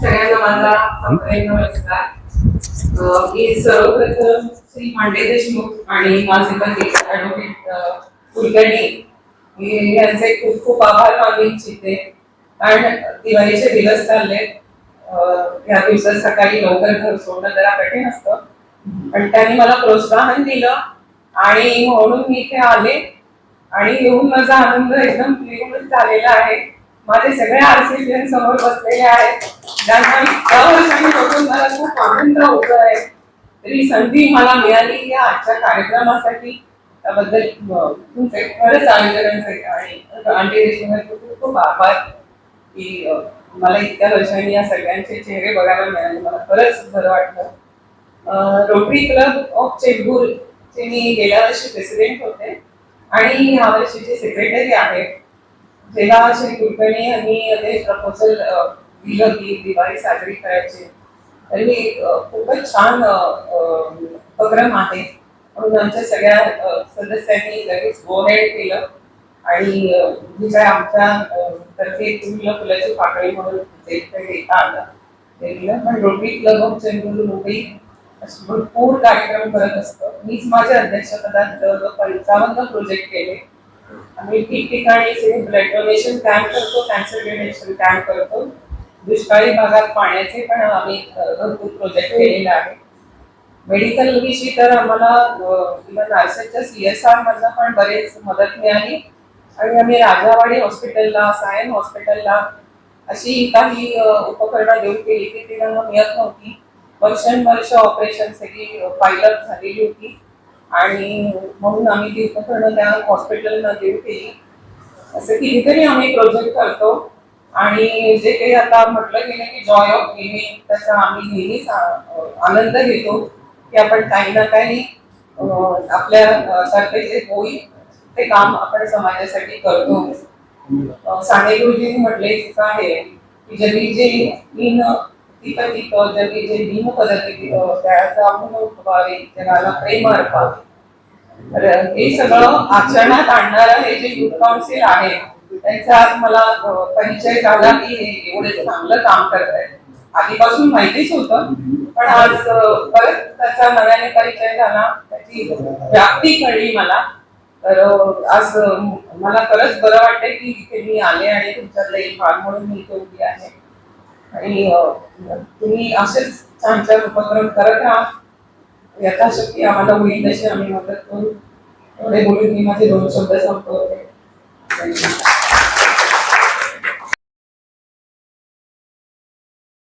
सगळ्यांना माझा नमस्कार. मी सर्वप्रथम श्री मांडे देशमुख आणि माझे पती ऍडव्होकेट कुलकर्णी यांचे खूप खूप आभार मानू इच्छिते. कारण दिवाळीचे दिवस चालले या दिवसात सकाळी लवकर घर सोडणं जरा कठीण असतं. पण त्यांनी मला प्रोत्साहन दिलं आणि म्हणून मी इथे आले आणि येऊन माझा आनंद एकदम द्विगुणित झालेला आहे. माझे सगळे आरसीपीएन समोर बसलेले आहेत. ज्यांना इतक्या वर्षांनी बघून मला खूप आनंद होत आहे तरी संधी मला मिळाली या आजच्या कार्यक्रमासाठी. त्याबद्दल तुमचे खरंच आयोजकांचे आणि आंटी देशमुखांचे खूप खूप आभार की मला इतक्या वर्षांनी या सगळ्यांचे चेहरे बघायला मिळाले. मला खरंच बरं वाटलं. रोटरी क्लब ऑफ चेंबूर चे मी गेल्या वर्षी प्रेसिडेंट होते. आणि या वर्षीचे सेक्रेटरी आहेत जेव्हा श्री कुलकर्णी यांनी ते प्रपोजल दिलं की दिवाळी साजरी करायची. तर मी खूपच छान उपक्रम आहे. म्हणून आमच्या सगळ्या सदस्यांनी लगेच गोहेड केलं. आणि अ, म्हणजे आमच्या तर्फे तुम्ही फुलाची पाकळी म्हणून जे काही देता आलं ते दिलं. पण rotary club of Chembur Mumbai भरपूर कार्यक्रम करत असतं मीच माझ्या अध्यक्षपदात जवळजवळ पंचावन्न प्रोजेक्ट केले. आम्ही ठिकठिकाणी ब्लड डोनेशन कॅम्प करतो कॅन्सर डोनेशन कॅम्प करतो. दुष्काळी भागात पाण्याचे पण आम्ही भरपूर प्रोजेक्ट केलेले आहे मेडिकल विषयी तर आम्हाला इव्हन नार्सेसच्या सी एस आर मधनं पण बरेच मदत मिळाली. आणि आम्ही राजावाडी हॉस्पिटलला सायन हॉस्पिटलला अशी काही उपकरणं देऊन केली की ती त्यांना मिळत नव्हती. वर्षानुवर्ष ऑपरेशनसाठी पायलट झालेली होती. आणि म्हणून आम्ही ती उपकरणं त्या हॉस्पिटलला देऊ केली असं कितीतरी आम्ही प्रोजेक्ट करतो. आणि जे काही आता म्हटलं गेलं की जॉय ऑफ गिव्हिंग त्याचा आम्ही नेहमीच आनंद घेतो की आपण काही ना काही आपल्या तर्फे जे होईल ते काम आपण समाजासाठी करतो. साने गुरुजींनी म्हटले तिथं आहे. की जगी जे इन तिपतिक जगी जे भीम पद्धती त्याचा म्हणून उपवावे जगाला प्रेम अर्पावे तर हे सगळं आचरणात आणणारं हे जे युथ काउन्सिल आहे त्यांचा आज मला परिचय झाला की हे एवढे चांगलं काम करत आहे आधीपासून माहितीच होतं पण आज परत त्याचा नव्याने परिचय झाला त्याची व्याप्ती कळली मला. तर आज मला खरंच बरं वाटतंय की इथे मी आले आणि तुमच्यातलं एक म्हणून मी इथे उभी आहे. आणि तुम्ही असेच छान छान उपक्रम करत राहा. यथाशक्ती आम्हाला होईल तशी आम्ही मदत करू. एवढे बोलून मी माझे दोन शब्द संपवते.